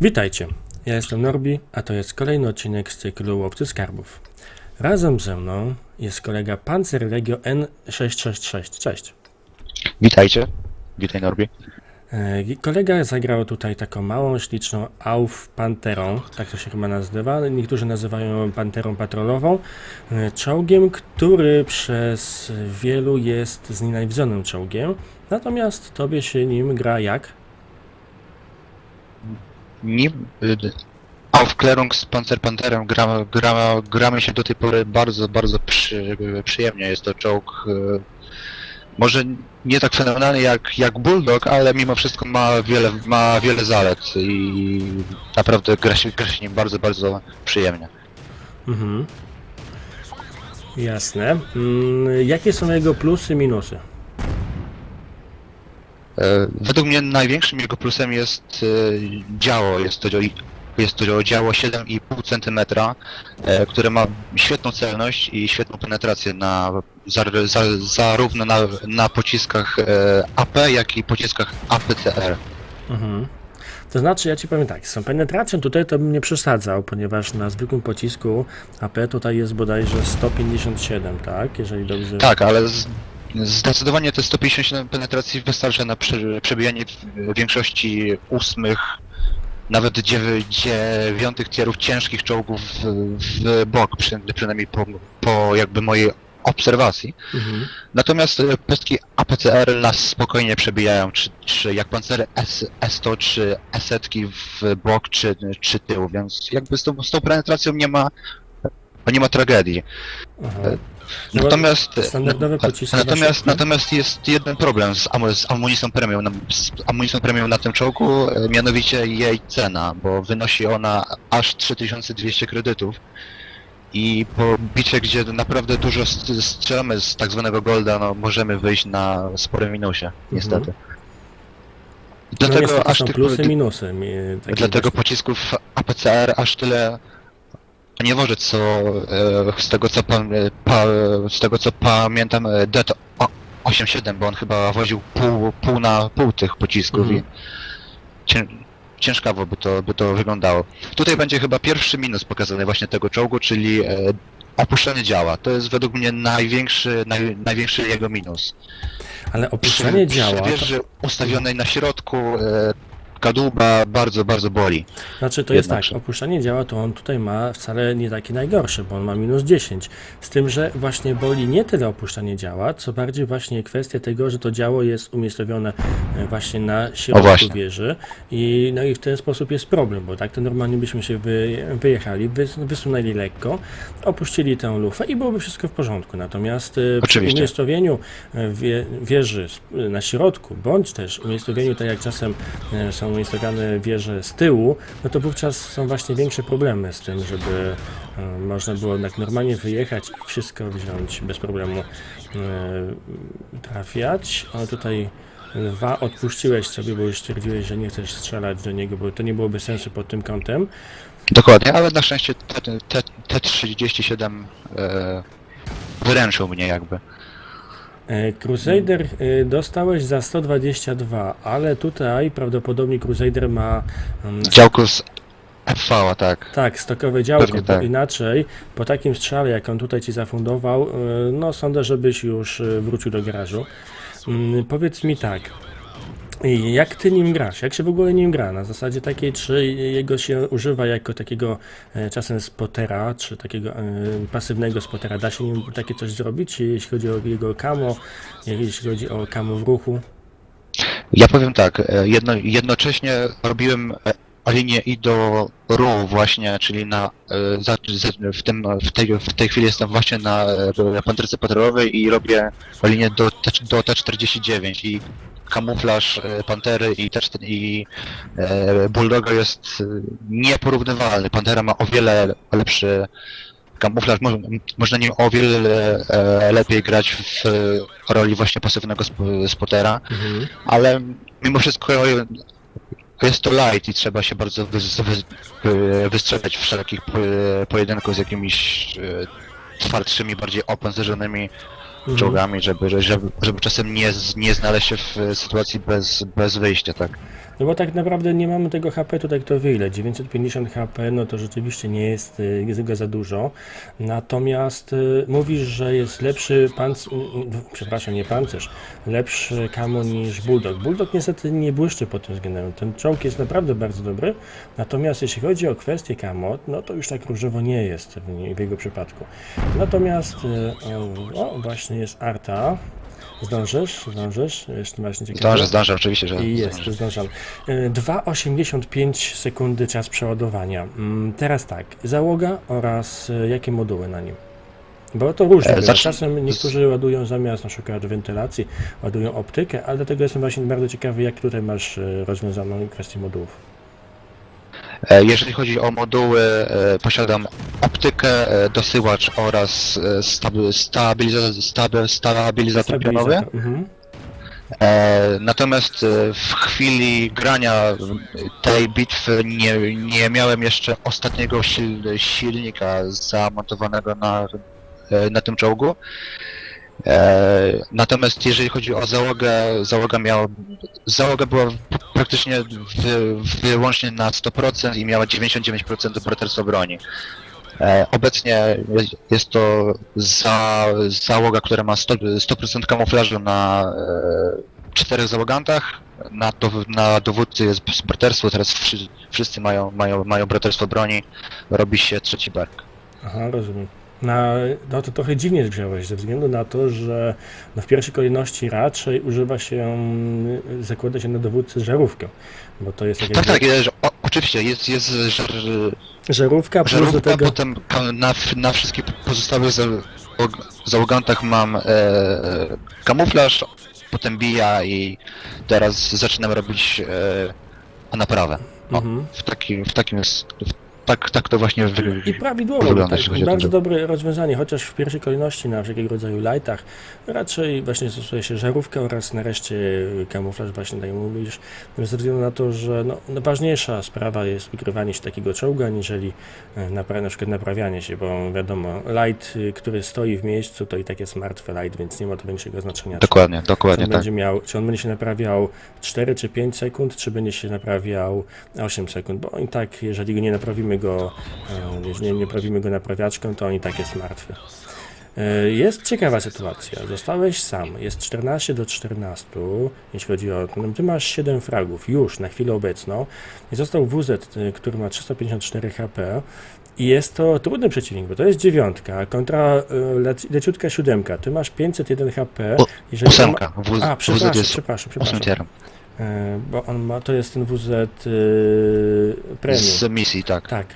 Witajcie, ja jestem Norbi, a to jest kolejny odcinek z cyklu Łowcy Skarbów. Razem ze mną jest kolega Panzer Legio N666. Cześć. Witajcie. Witaj Norbi. E, Kolega zagrał tutaj taką małą, śliczną Auf Panterą, tak to się chyba nazywa. Niektórzy nazywają ją Panterą Patrolową. e, Czołgiem, który przez wielu jest znienawidzonym czołgiem. Natomiast tobie się nim gra jak? Nim y, Aufklärung z Panzerpanterem gramy, gramy, gramy się do tej pory bardzo, bardzo przy, przyjemnie. Jest to czołg y, może nie tak fenomenalny jak, jak Bulldog, ale mimo wszystko ma wiele, ma wiele zalet i naprawdę gra się, gra się nim bardzo, bardzo przyjemnie. Mhm. Jasne. Mm, jakie są jego plusy, minusy? E, Według mnie największym jego plusem jest e, działo. Jest to, jest to działo 7,5 cm, e, które ma świetną celność i świetną penetrację na, za, za, zarówno na, na pociskach AP, jak i pociskach APCR. Mhm. To znaczy, ja ci powiem tak, z tą penetracją tutaj to bym nie przesadzał, ponieważ na zwykłym pocisku AP tutaj jest bodajże 157, tak? Jeżeli dobrze... Tak, ale z, zdecydowanie te 157 penetracji wystarcza na prze, przebijanie większości ósmych, nawet dziew- dziewiątych tierów ciężkich czołgów w, bok, przy, przynajmniej po, po jakby mojej obserwacji. Mhm. Natomiast e, pestki APCR nas spokojnie przebijają, czy, czy jak pancery S, S100, czy S-setki w bok, czy, czy tył, więc jakby z tą, z tą penetracją nie ma, nie ma tragedii. Aha. Natomiast, standardowe pociski natomiast, natomiast jest jeden problem z, amu, z amunicją premium, na, z amunicją premium na tym czołgu, e, mianowicie jej cena, bo wynosi ona aż 3200 kredytów. I po bicie, gdzie naprawdę dużo st- strzelamy z tak zwanego golda, no możemy wyjść na sporym minusie, niestety. no Dlatego niestety aż tylko, plusy, minusy. Dlatego właśnie- pocisków APCR aż tyle nie wożę, co e, z tego co pan, e, pa, z tego co pamiętam e, Det o- 87, bo on chyba woził pół, pół na pół tych pocisków Mhm. i cię, ciężkawo by to, by to wyglądało. Tutaj będzie chyba pierwszy minus pokazany właśnie tego czołgu, czyli opuszczenie działa. To jest według mnie największy, naj, największy jego minus. Ale opuszczanie Przy- działa, Przy to, wieży ustawionej na środku kadłuba bardzo, bardzo boli. znaczy to jest tak, jednakże. opuszczanie działa to on tutaj ma wcale nie taki najgorszy, bo on ma minus 10. Z tym, że właśnie boli nie tyle opuszczanie działa, co bardziej właśnie kwestia tego, że to działo jest umiejscowione e, właśnie na środku właśnie. wieży i no i w ten sposób jest problem, bo tak to normalnie byśmy się wy, wyjechali, wys, wysunęli lekko, opuścili tę lufę i byłoby wszystko w porządku. Natomiast e, przy Oczywiście. umiejscowieniu e, wie, wieży na środku, bądź też umiejscowieniu, tak jak czasem e, są umiejscowione wieże z tyłu, no to wówczas są właśnie większe problemy z tym, żeby e, można było tak normalnie wyjechać i wszystko wziąć bez problemu e, trafiać. Ale tutaj Lwa odpuściłeś sobie, bo już stwierdziłeś, że nie chcesz strzelać do niego, bo to nie byłoby sensu pod tym kątem. Dokładnie, ale na szczęście T- T- T37 e, wyręczył mnie jakby. E, Crusader e, dostałeś za 122, ale tutaj prawdopodobnie Crusader ma mm, Działko z FV, tak. tak, stokowe działko, tak. inaczej po takim strzale, jak on tutaj ci zafundował, e, no sądzę, żebyś już wrócił do garażu. Mm, Powiedz mi tak, i jak ty nim grasz? Jak się w ogóle nim gra? Na zasadzie takiej, czy jego się używa jako takiego e, czasem spotera, czy takiego e, pasywnego spotera? Da się nim takie coś zrobić, jeśli chodzi o jego kamo, jeśli chodzi o kamo w ruchu? Ja powiem tak, e, jedno, jednocześnie robiłem e, linię i do RU właśnie, czyli na, e, za, za, w, tym, w, tej, w tej chwili jestem właśnie na e, panterce patrolowej i robię linię do, do T49 i kamuflaż e, Pantery i, T4, i e, Bulldoga jest nieporównywalny. Pantera ma o wiele lepszy kamuflaż, mo, można nim o wiele e, lepiej grać w roli właśnie pasywnego sp, spotera Mhm. ale mimo wszystko jest to light i trzeba się bardzo wy, wy, wystrzegać wszelkich po- pojedynków z jakimiś e, twardszymi, bardziej opancerzonymi Mhm. czołgami, żeby, żeby, żeby czasem nie, nie znaleźć się w e, sytuacji bez, bez wyjścia, tak. No bo tak naprawdę nie mamy tego HP tutaj kto wyle. 950 HP, no to rzeczywiście nie jest, y, jest go za dużo. Natomiast y, mówisz, że jest lepszy panc... y, przepraszam, nie pancerz, lepszy kamo niż Bulldog. Bulldog niestety nie błyszczy pod tym względem. Ten czołg jest naprawdę bardzo dobry. Natomiast jeśli chodzi o kwestię kamo, no to już tak różowo nie jest w, w jego przypadku. Natomiast o, właśnie jest Arta. Zdążysz? Zdążysz? Jeszcze właśnie ciekawe. Zdążę, zdążę, oczywiście, że I jest, zdążę. zdążam. Y, 2,85 sekundy czas przeładowania. Mm, Teraz tak, załoga oraz y, jakie moduły na nim? Bo to różnie. E, zacznę- Czasem niektórzy ładują zamiast na przykład wentylacji, ładują optykę, ale dlatego jestem właśnie bardzo ciekawy, jak tutaj masz y, rozwiązaną kwestię modułów. E, Jeżeli chodzi o moduły, e, posiadam optykę, e, dosyłacz oraz e, stabi- stabiliza- stabi- stabilizator pionowy. Stabilizator, Mhm. Natomiast w chwili grania tej bitwy nie, nie miałem jeszcze ostatniego sil, silnika zamontowanego na, na tym czołgu. E, Natomiast jeżeli chodzi o załogę, załoga miała, załoga była praktycznie wy, wyłącznie na 100% i miała 99% braterstwa broni. E, Obecnie jest- to za, załoga, która ma 100%, 100% kamuflażu na e, czterech załogantach. Na, dow, na dowódcy jest braterstwo, teraz wszy, wszyscy mają, mają, mają braterstwo broni, robi się trzeci bark. Aha, rozumiem. Na, no to trochę dziwnie wziąłeś, ze względu na to, że no w pierwszej kolejności raczej używa się, mm, zakłada się na dowódcy żarówkę, bo to jest Tak, jakby tak, jest, o, oczywiście, jest, jest żar, żarówka plus żarówka, do tego... potem na, na wszystkich pozostałych za, og- załogantach mam e, kamuflaż, potem bija i teraz zaczynam robić e, naprawę. O, Mhm. w, takim, w takim jest, w, tak, tak to właśnie wy, I prawidłowo, wygląda, tak, bardzo dobre rozwiązanie, chociaż w pierwszej kolejności na wszelkiego rodzaju lightach raczej właśnie stosuje się żarówkę oraz nareszcie kamuflaż właśnie tak jak mówisz, ze względu na to, że no, no ważniejsza sprawa jest wykrywanie się takiego czołga, aniżeli e, napra- na przykład naprawianie się, bo wiadomo, light, y, który stoi w miejscu, to i tak jest martwy light, więc nie ma to większego znaczenia. czy- Dokładnie, czy dokładnie on, tak. będzie miał, czy on będzie się naprawiał 4 czy 5 sekund, czy będzie się naprawiał 8 sekund, bo i tak, jeżeli go nie naprawimy go, e, jeżeli nie naprawimy go naprawiaczką, to on i tak jest martwy. E, Jest ciekawa sytuacja. Zostałeś sam. Jest 14 do 14, jeśli chodzi o. No, ty masz 7 fragów już na chwilę obecną. I został WZ, y, który ma 354 HP. I jest to trudny przeciwnik, bo to jest dziewiątka kontra lec- leciutka siódemka. Ty masz 501 HP. Jeżeli ma- Ósemka, wóz, A, przepraszam, przepraszam, przepraszam. E, Bo on ma, to jest ten WZ y, premium. Z misji, tak. Tak,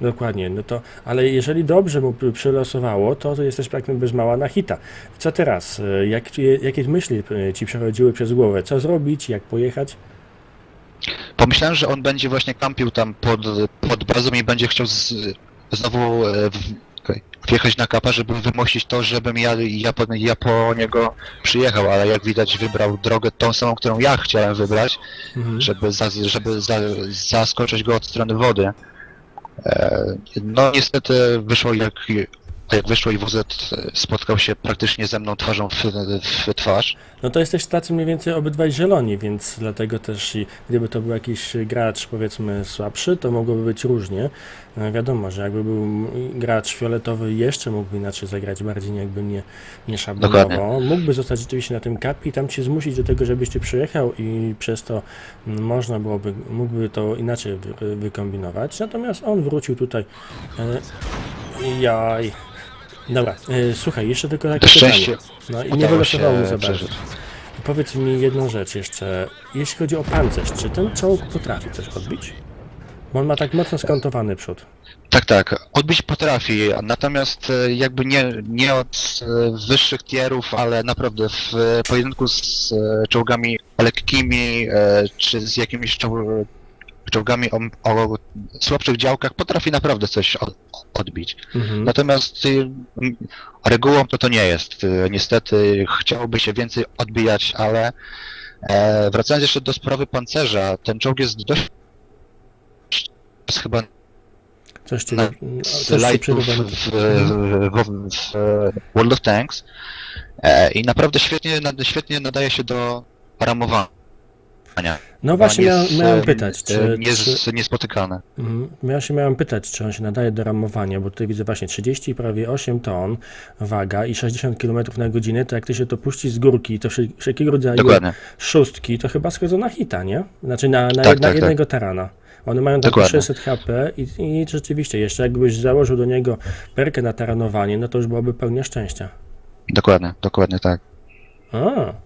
dokładnie. No to, ale jeżeli dobrze mu pr- przylosowało, to, to jesteś praktycznie bez mała na hita. Co teraz? E, Jak, jakie myśli e, ci przechodziły przez głowę? Co zrobić? Jak pojechać? Pomyślałem, że on będzie właśnie kampił tam pod, pod bazą i będzie chciał z, znowu e, w, wjechać na kapa, żeby wymusić to, żebym ja, ja, po, ja po niego przyjechał, ale jak widać wybrał drogę tą samą, którą ja chciałem wybrać, Mhm. żeby, za, żeby za, zaskoczyć go od strony wody. E, no niestety wyszło jak, jak wyszło i WZ spotkał się praktycznie ze mną twarzą w, w twarz. No to jesteś tacy mniej więcej obydwaj zieloni, więc dlatego też i gdyby to był jakiś gracz powiedzmy słabszy, to mogłoby być różnie. No wiadomo, że jakby był gracz fioletowy jeszcze mógłby inaczej zagrać, bardziej jakby nie, nie szablonowo. Dokładnie. Mógłby zostać rzeczywiście na tym kapie i tam cię zmusić do tego, żebyś ty przyjechał i przez to można byłoby, mógłby to inaczej wy, wykombinować. Natomiast on wrócił tutaj. E, jaj. Dobra, e, słuchaj, jeszcze tylko takie pytanie. szczęście No i nie udało wylosowało się mu za bardzo. przeżyć. Powiedz mi jedną rzecz jeszcze. Jeśli chodzi o pancerz, czy ten czołg potrafi coś odbić? Bo on ma tak mocno skantowany przód. Tak, tak. Odbić potrafi, natomiast e, jakby nie, nie od e, wyższych tierów, ale naprawdę w e, pojedynku z e, czołgami lekkimi, e, czy z jakimiś czoł- czołgami o, o słabszych działkach potrafi naprawdę coś od, odbić. Mhm. Natomiast y, m, regułą to to nie jest. Y, Niestety chciałoby się więcej odbijać, ale e, wracając jeszcze do sprawy pancerza, ten czołg jest dość jest chyba Coś ci, na- z coś ci w, w, w, w World of Tanks e, i naprawdę świetnie, świetnie nadaje się do ramowania. No właśnie On miałem, jest, miałem e, pytać, e, czy, nie, czy, niespotykane. Mhm. Ja się miałem pytać, czy on się nadaje do ramowania, bo tutaj widzę właśnie 30 i prawie 8 ton waga i 60 km na godzinę, to jak ty się to puści z górki, to wszel- wszelkiego rodzaju Dokładnie. szóstki, to chyba schodzą na hita, nie? Znaczy na, na, Tak, jedna, tak, jednego tarana. One mają takie Dokładnie. 600 HP i, i rzeczywiście, jeszcze jakbyś założył do niego perkę na taranowanie, no to już byłoby pełnia szczęścia. Dokładnie, dokładnie tak. A.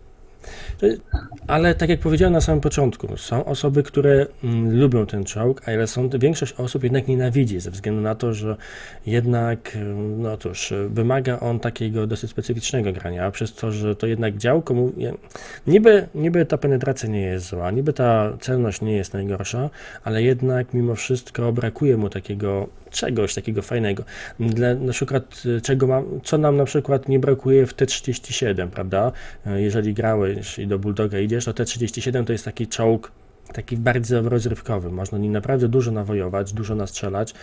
Y, Ale tak jak powiedziałem na samym początku, są osoby, które mm, lubią ten czołg, ale są, większość osób jednak nienawidzi ze względu na to, że jednak, y, no cóż, y, wymaga on takiego dosyć specyficznego grania, a przez to, że to jednak działko, niby, niby ta penetracja nie jest zła, niby ta celność nie jest najgorsza, ale jednak mimo wszystko brakuje mu takiego czegoś takiego fajnego. Dla, na przykład, y, czego mam, co nam na przykład nie brakuje w T-37, prawda? Y, Jeżeli grałeś i do Bulldoga idziesz, to T-37 to jest taki czołg taki bardzo rozrywkowy. Można nim naprawdę dużo nawojować, dużo nastrzelać.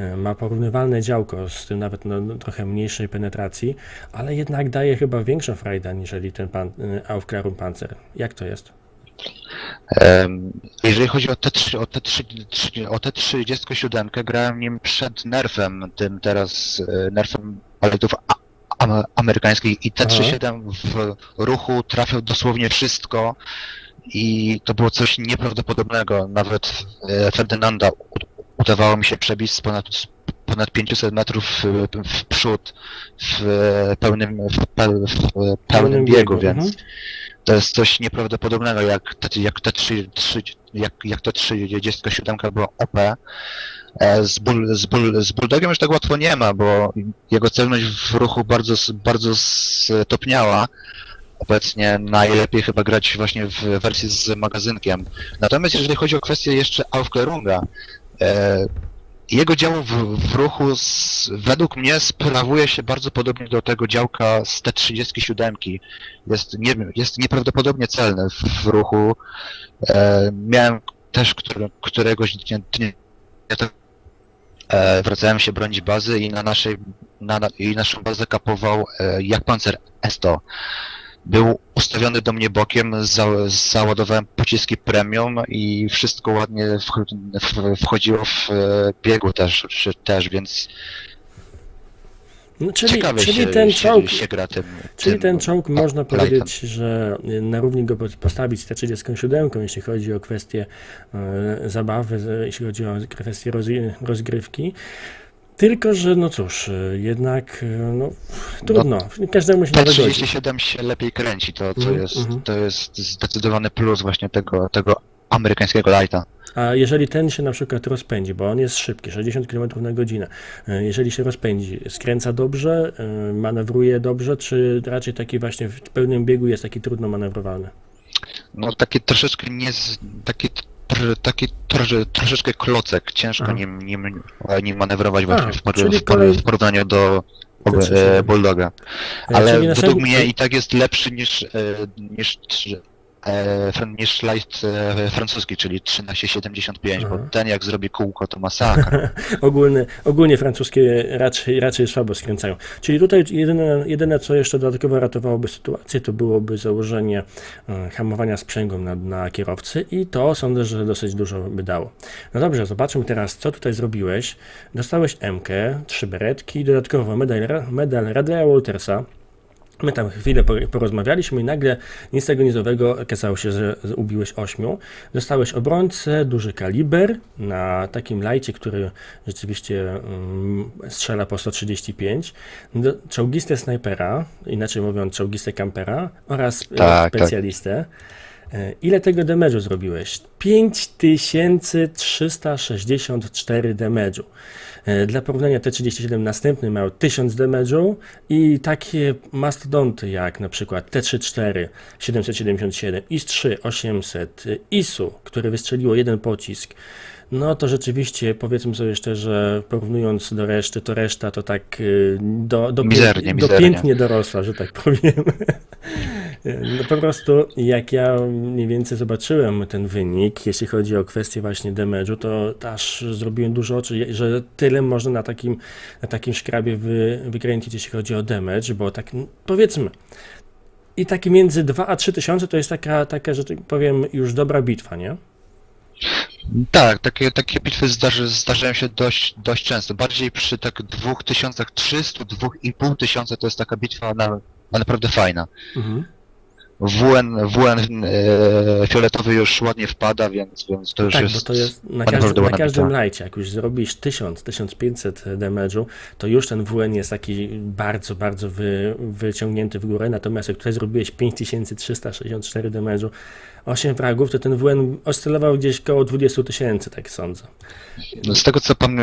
Y, Ma porównywalne działko z tym nawet no, trochę mniejszej penetracji, ale jednak daje chyba większą frajdę niżeli ten pan, Aufklärung Panzer. Jak to jest? Jeżeli chodzi o T3, o T3, o T37, grałem nim przed nerfem, tym teraz e, nerfem paletów amerykańskich i T37 w ruchu trafiał dosłownie wszystko i to było coś nieprawdopodobnego. Nawet e, Ferdynanda udawało mi się przebić z ponad, ponad 500 metrów w, w przód w pełnym, w, pe- w pełnym biegu, więc mhm. To jest coś nieprawdopodobnego, jak te, jak te 3, 3, jak, jak te 37 była OP. Z, bull, z, bull, z Bulldogiem już tak łatwo nie ma, bo jego celność w ruchu bardzo, bardzo stopniała. Obecnie najlepiej chyba grać właśnie w wersji z magazynkiem. Natomiast jeżeli chodzi o kwestię jeszcze Aufklärunga, e, jego działo w, w ruchu z, według mnie sprawuje się bardzo podobnie do tego działka z T37 jest, nie jest nieprawdopodobnie celny w, w ruchu. E, miałem też które, któregoś dnia, dnia e, wracałem się bronić bazy i na naszej na, na, i naszą bazę kapował e, jak pancer S100. Był ustawiony do mnie bokiem, za, załadowałem pociski premium i wszystko ładnie wch- w, wchodziło w e, biegu też, czy- też, więc No, czyli, ciekawie czyli się, ten czołg, się gra tym. Czyli tym ten czołg można powiedzieć, że na równi go postawić z T37, jeśli chodzi o kwestię e, zabawy, jeśli chodzi o kwestię roz, rozgrywki. Tylko, że no cóż, e, jednak e, no, trudno, każdemu się dogodzi. T37 się lepiej kręci, to, to, Mhm, jest, mhm. to jest zdecydowany plus właśnie tego, tego amerykańskiego lighta. A jeżeli ten się na przykład rozpędzi, bo on jest szybki, 60 km na godzinę, e, jeżeli się rozpędzi, skręca dobrze, manewruje dobrze, czy raczej taki właśnie w pełnym biegu jest taki trudno manewrowalny? No taki troszeczkę nie, taki, tr, taki trosze, troszeczkę klocek, ciężko Aha. nim, nim, nim manewrować właśnie w, w, kolej- w porównaniu do T37. e, Bulldoga. Ale według mnie i tak jest lepszy niż, e, niż, e, niż light e, francuski, czyli 1375, bo Aha. ten jak zrobi kółko to masakra. Ogólny, ogólnie francuskie raczej, raczej słabo skręcają. Czyli tutaj jedyne, jedyne, co jeszcze dodatkowo ratowałoby sytuację, to byłoby założenie e, hamowania sprzęgłem na, na kierowcy i to sądzę, że dosyć dużo by dało. No dobrze, zobaczmy teraz, co tutaj zrobiłeś. Dostałeś MK, trzy beretki, dodatkowo medal, medal Radleya Waltersa. My tam chwilę po- porozmawialiśmy i nagle nic tego nizowego okazało się, że ubiłeś ośmiu. Dostałeś obrońcę, duży kaliber na takim lajcie, który rzeczywiście mm, strzela po 135. Do, czołgistę snajpera, inaczej mówiąc czołgistę kampera oraz e, Tak, tak. specjalistę. E, Ile tego damage'u zrobiłeś? 5364 damage'u. E, Dla porównania T37 następny miał 1000 damage'u i takie mastodonty jak na przykład T34 777, IS-3 800, y, ISU, które wystrzeliło jeden pocisk, no to rzeczywiście powiedzmy sobie szczerze, porównując do reszty, to reszta to tak y, do, do, Mizernie, do mizernie. piętnie dorosła, że tak powiem. No po prostu jak ja mniej więcej zobaczyłem ten wynik, jeśli chodzi o kwestię właśnie damage'u, to aż zrobiłem dużo oczy, że tyle można na takim, na takim szkrabie wy, wykręcić, jeśli chodzi o damage, bo tak powiedzmy, i takie między 2 a 3 tysiące to jest taka, taka, że tak powiem, już dobra bitwa, nie? Tak, takie, takie bitwy zdarzy, zdarzają się dość, dość często. Bardziej przy tak 2300, 2500 to jest taka bitwa na, na naprawdę fajna. Mhm. WN, WN e, fioletowy już ładnie wpada, więc, więc to już Tak, jest... bo to jest na, każdy, na każdym lajcie, jak już zrobisz 1000, 1500 damage'u, to już ten WN jest taki bardzo, bardzo wy, wyciągnięty w górę, natomiast jak tutaj zrobiłeś 5364 damage'u, 8 fragów, to ten WN oscylował gdzieś koło 20 tysięcy, tak sądzę. No, Z tego co pam,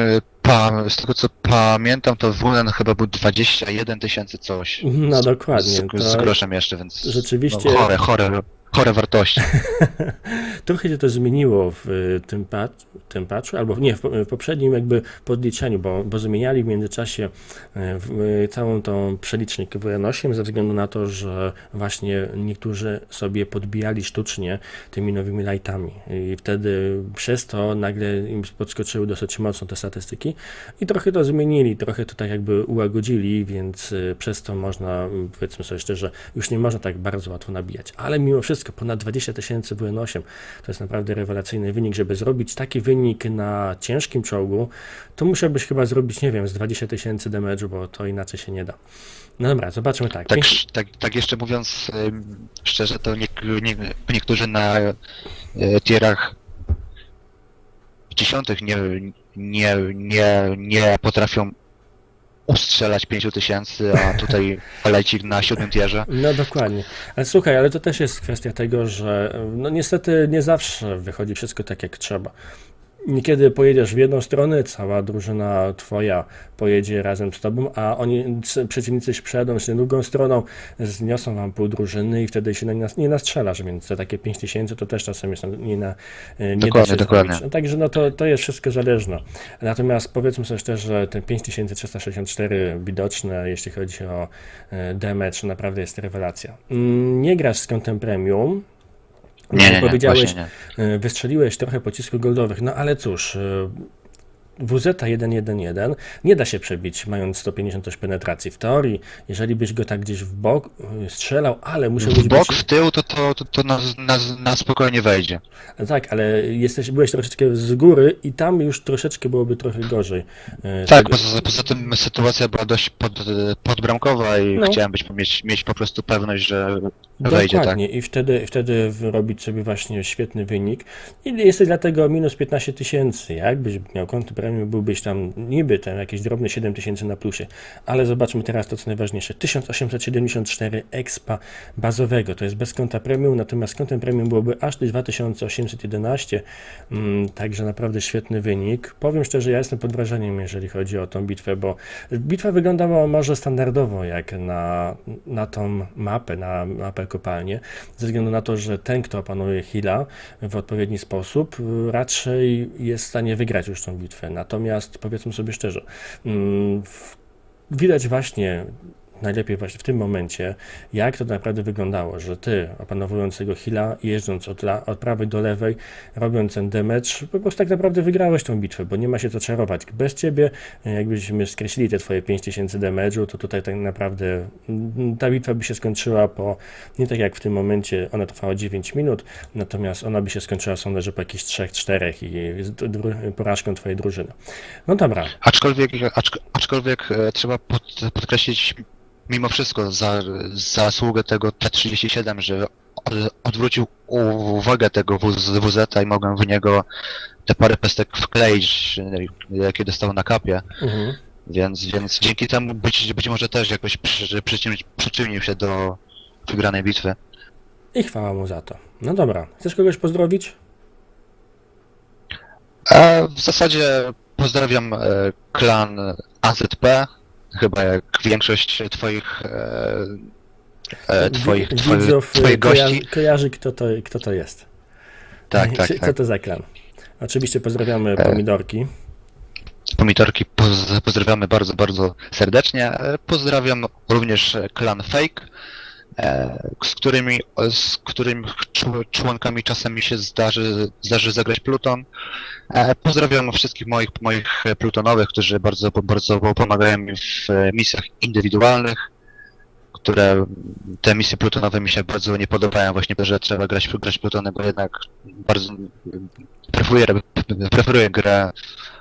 pa, z tego co pamiętam, to WN chyba był 21 tysięcy coś. No dokładnie, Z, to- z groszem jeszcze, więc... Rzeczywiście- No, chore, chore, chore wartości. Trochę się to zmieniło w y, tym, pat, tym patchu, albo nie, w, po- w poprzednim jakby podliczeniu, bo, bo zmieniali w międzyczasie y, w, y, całą tą przelicznik WN8 ze względu na to, że właśnie niektórzy sobie podbijali sztucznie tymi nowymi lightami i wtedy przez to nagle im podskoczyły dosyć mocno te statystyki i trochę to zmienili, trochę to tak jakby ułagodzili, więc przez to można, powiedzmy sobie szczerze, już nie można tak bardzo łatwo nabijać, ale mimo wszystko ponad 20 tysięcy WN8 to jest naprawdę rewelacyjny wynik, żeby zrobić taki wynik na ciężkim czołgu, to musiałbyś chyba zrobić, nie wiem, z 20 tysięcy damage'u, bo to inaczej się nie da. No dobra, zobaczmy tak. Tak, tak, tak jeszcze mówiąc szczerze, to nie, nie, niektórzy na e, tierach dziesiątych nie, nie, nie, nie potrafią ustrzelać 5000, a tutaj leci na siódmym tierze. No dokładnie. Ale słuchaj, ale to też jest kwestia tego, że no niestety nie zawsze wychodzi wszystko tak jak trzeba. Niekiedy pojedziesz w jedną stronę, cała drużyna twoja pojedzie razem z tobą, a oni, przeciwnicy się przejadą z drugą stroną, zniosą wam pół drużyny i wtedy się na nie nastrzelasz, więc za takie 5000 to też czasem jest nie, na, nie da Dokładnie, się dokładnie. zrobić. Także no to, to jest wszystko zależne. Natomiast powiedzmy sobie szczerze, że ten 5364 widoczne, jeśli chodzi o e, damage, naprawdę jest rewelacja. Mm, Nie grasz z kątem premium, Nie, nie, powiedziałeś, nie. e, wystrzeliłeś trochę pocisków goldowych, no ale cóż, e, WZ 111 nie da się przebić mając 158 penetracji. W teorii, jeżeli byś go tak gdzieś w bok e, strzelał, ale musiałbyś W bok, być... w tył, to, to, to, to na, na, na spokojnie wejdzie. Tak, ale jesteś, byłeś troszeczkę z góry i tam już troszeczkę byłoby trochę gorzej. e, Tak, poza, poza tym sytuacja była dość pod, podbramkowa i No. chciałem być, mieć, mieć po prostu pewność, że wejdzie, tak. Dokładnie i wtedy, wtedy robić sobie właśnie świetny wynik i jesteś dlatego minus 15 tysięcy, jakbyś miał konto premium, byłbyś tam niby tam jakieś drobne 7 tysięcy na plusie, ale zobaczmy teraz to co najważniejsze, 1874 expa bazowego, to jest bez konta premium, natomiast z kontem premium byłoby aż 2811, mm, także naprawdę świetny wynik. Powiem szczerze, ja jestem pod wrażeniem, jeżeli chodzi o tą bitwę, bo bitwa wyglądała może standardowo jak na, na tą mapę, na mapę kopalnię, ze względu na to, że ten, kto opanuje Hila w odpowiedni sposób, raczej jest w stanie wygrać już tą bitwę. Natomiast powiedzmy sobie szczerze, mm, widać właśnie najlepiej właśnie w tym momencie, jak to naprawdę wyglądało, że ty opanowując tego Hila, jeżdżąc od, la, od prawej do lewej, robiąc ten damage, po prostu tak naprawdę wygrałeś tą bitwę, bo nie ma się co czarować. Bez ciebie, jakbyśmy skreślili te twoje 5000 damage'u, to tutaj tak naprawdę mm, ta bitwa by się skończyła po, nie tak jak w tym momencie, ona trwała 9 minut, natomiast ona by się skończyła, sądzę, że po jakichś 3-4 i porażką twojej drużyny. No dobra, Aczkolwiek, aczk, aczkolwiek e, trzeba pod, podkreślić mimo wszystko za, zasługę tego T37, że od, odwrócił uwagę tego WZ, i mogłem w niego te parę pestek wkleić, e, jakie dostał na kapie, mhm. więc, więc dzięki temu być, być może też jakoś przy, przyczynił, przyczynił się do wygranej bitwy. i chwała mu za to. No dobra, chcesz kogoś pozdrowić? A w zasadzie pozdrawiam e, klan AZP, chyba jak większość twoich e, e, twoich, twoich, widzów e, twoich koja- gości. kojarzy, kto to, kto to jest. Tak, tak, Co tak. to za klan? Oczywiście pozdrawiamy E, pomidorki. Pomidorki poz, pozdrawiamy bardzo, bardzo serdecznie. Pozdrawiam również klan Fake. E, z którymi, z którymi czł- członkami czasem mi się zdarzy, zdarzy zagrać Pluton. E, Pozdrawiam wszystkich moich, moich plutonowych, którzy bardzo, bardzo pomagają mi w e, misjach indywidualnych, które te misje plutonowe mi się bardzo nie podobają, właśnie to, że trzeba grać, grać plutony, bo jednak bardzo preferuję, preferuję grę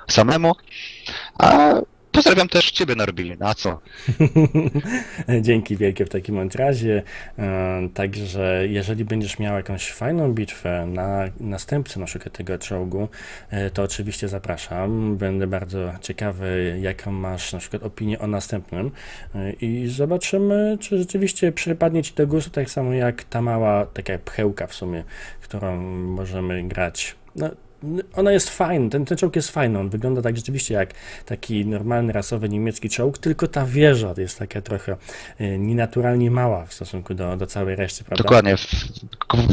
samemu. A pozdrawiam też ciebie Norbi, no a co? Dzięki wielkie w takim razie. E, Także jeżeli będziesz miał jakąś fajną bitwę na następcę na przykład tego czołgu, e, to oczywiście zapraszam. Będę bardzo ciekawy, jaką masz na przykład opinię o następnym E, i zobaczymy, czy rzeczywiście przypadnie Ci do gustu, tak samo jak ta mała taka pchełka w sumie, którą możemy grać. No, ona jest fajna, ten, ten czołg jest fajny, on wygląda tak rzeczywiście jak taki normalny, rasowy niemiecki czołg, tylko ta wieża jest taka trochę e, nienaturalnie mała w stosunku do, do całej reszty, prawda? Dokładnie.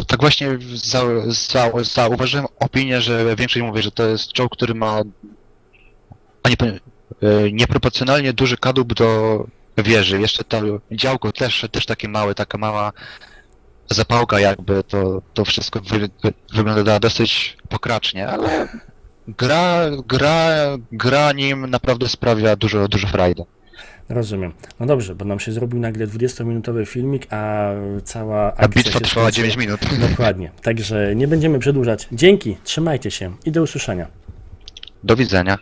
Tak właśnie za, za, zauważyłem opinię, że większość mówi, że to jest czołg, który ma e, nieproporcjonalnie duży kadłub do wieży. Jeszcze to działko też, też takie małe, taka mała zapałka jakby, to, to wszystko wy, wy, wygląda dosyć pokracznie, ale gra, gra, gra nim naprawdę sprawia dużo, dużo frajdy. Rozumiem. No dobrze, bo nam się zrobił nagle 20-minutowy filmik, a cała A akcja bitwa się trwała skończyła. 9 minut. Dokładnie. Także nie będziemy przedłużać. Dzięki, trzymajcie się i do usłyszenia. Do widzenia.